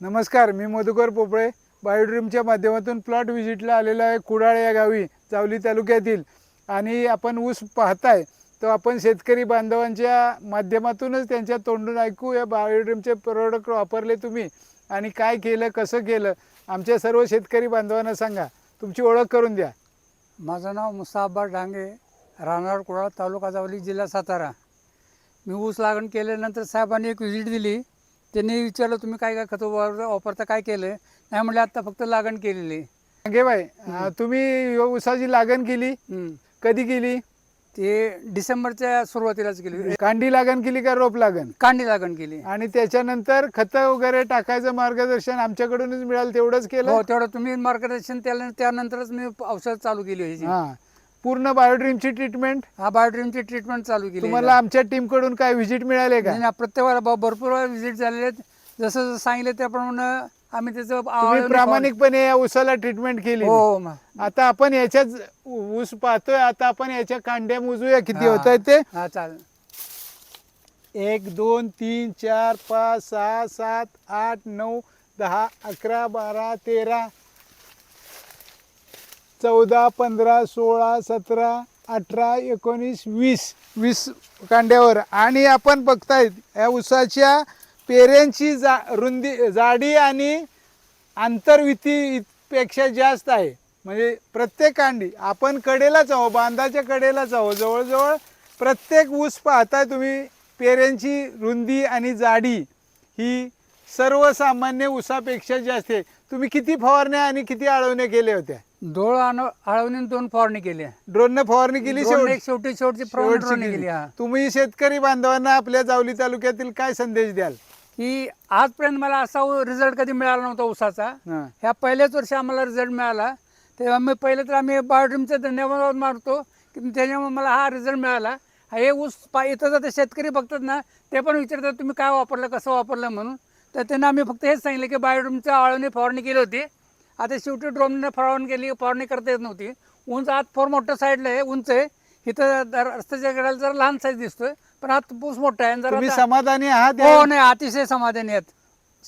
नमस्कार मी मधुकर पोपळे. बायोड्रीमच्या माध्यमातून प्लॉट व्हिजिटला आलेला आहे कुडाळ या गावी जावली तालुक्यातील. आणि आपण ऊस पाहताय तो आपण शेतकरी बांधवांच्या माध्यमातूनच त्यांच्या तोंडून ऐकू या बायोड्रीमचे प्रोडक्ट वापरले तुम्ही. आणि काय केलं कसं केलं आमच्या सर्व शेतकरी बांधवांना सांगा. तुमची ओळख करून द्या. माझं नाव मुसाबा डांगे राहणार कुडाळ तालुका जावली जिल्हा सातारा. मी ऊस लागण केल्यानंतर साहेबांनी एक व्हिजिट दिली. त्यांनी विचारलं तुम्ही काय काय खतं वापर- वापरता काय केलं नाही म्हणले आत्ता फक्त लागण केलेली घे अं, तुम्ही ऊसाची लागण केली. कधी केली? ते डिसेंबरच्या सुरुवातीलाच केली. कांडी लागण केली का रोप लागण? कांडी लागण केली. आणि त्याच्यानंतर खतं वगैरे टाकायचं मार्गदर्शन आमच्याकडूनच मिळालं तेवढंच केलं? हो तेवढं तुम्ही मार्गदर्शन त्यानंतरच मी औषध चालू केली ह्याची हा. पूर्ण बायोड्रीमची ट्रीटमेंट? हा बायोड्रीमची ट्रीटमेंट चालू केली तुम्हाला आमच्या टीमकडून काय व्हिजिट मिळाले का? नाही, प्रत्येक वेळेला भ- भरपूर वेळा व्हिजिट झालेले आहेत. जसं जसं सांगितलं त्याप्रमाणे आम्ही त्याचं तुम्ही आवडीने प्रामाणिकपणे या ऊसाला ट्रीटमेंट केली हो हो आता आपण याच्याच ऊस पाहतोय आता आपण याच्या कांड्या मोजूया. किती हा. होत आहेत ते? हा चालेल. एक दोन तीन चार पाच सहा सात आठ नऊ दहा अकरा बारा तेरा चौदा पंधरा सोळा सतरा अठरा एकोणीस वीस वीस कांड्यावर. आणि आपण बघतायत या ऊसाच्या पेऱ्यांची जा रुंदी जाडी आणि आंतरवितीपेक्षा जास्त आहे. म्हणजे प्रत्येक कांडी आपण कडेलाच आहो बांधाच्या कडेलाच आहो जवळजवळ प्रत्येक ऊस पाहताय तुम्ही पेऱ्यांची रुंदी आणि जाडी ही सर्वसामान्य ऊसापेक्षा जास्त आहे. तुम्ही किती फवारण्या आणि किती आळवण्या केल्या होत्या? डोळ आळवणी दोन फवारणी केली. ड्रोननं फवारणी केली शेवटी एक शेवटी शेवटची फवारणी केली. हा. तुम्ही शेतकरी बांधवांना आपल्या जावली तालुक्यातील काय संदेश द्याल? की आजपर्यंत मला असा रिझल्ट कधी मिळाला नव्हता ऊसाचा. हा. ह्या पहिल्याच वर्षी आम्हाला रिझल्ट मिळाला. तेव्हा मी पहिलं तर आम्ही बायोड्रीमचा धन्यवाद मारतो की त्याच्यामुळे मला हा रिझल्ट मिळाला. हा ऊस पा इथं जर शेतकरी बघतात ना ते पण विचारतात तुम्ही काय वापरलं कसं वापरलं? म्हणून. तर त्यांना आम्ही फक्त हेच सांगितलं की बायोड्रीमच्या आळवणी फवारणी केली होती. आता शेवटी ड्रोनने फवारणी केली फवारणी करता येत नव्हती. उंच आत फोर मोठं साईडला आहे उंच आहे. इथं रस्त्याच्या कडेला जरा लहान साईज दिसतोय पण आत ऊस मोठा आहे जरा तुम्ही आता- समाधानी आहात हो या- नाही अतिशय समाधानी आहेत.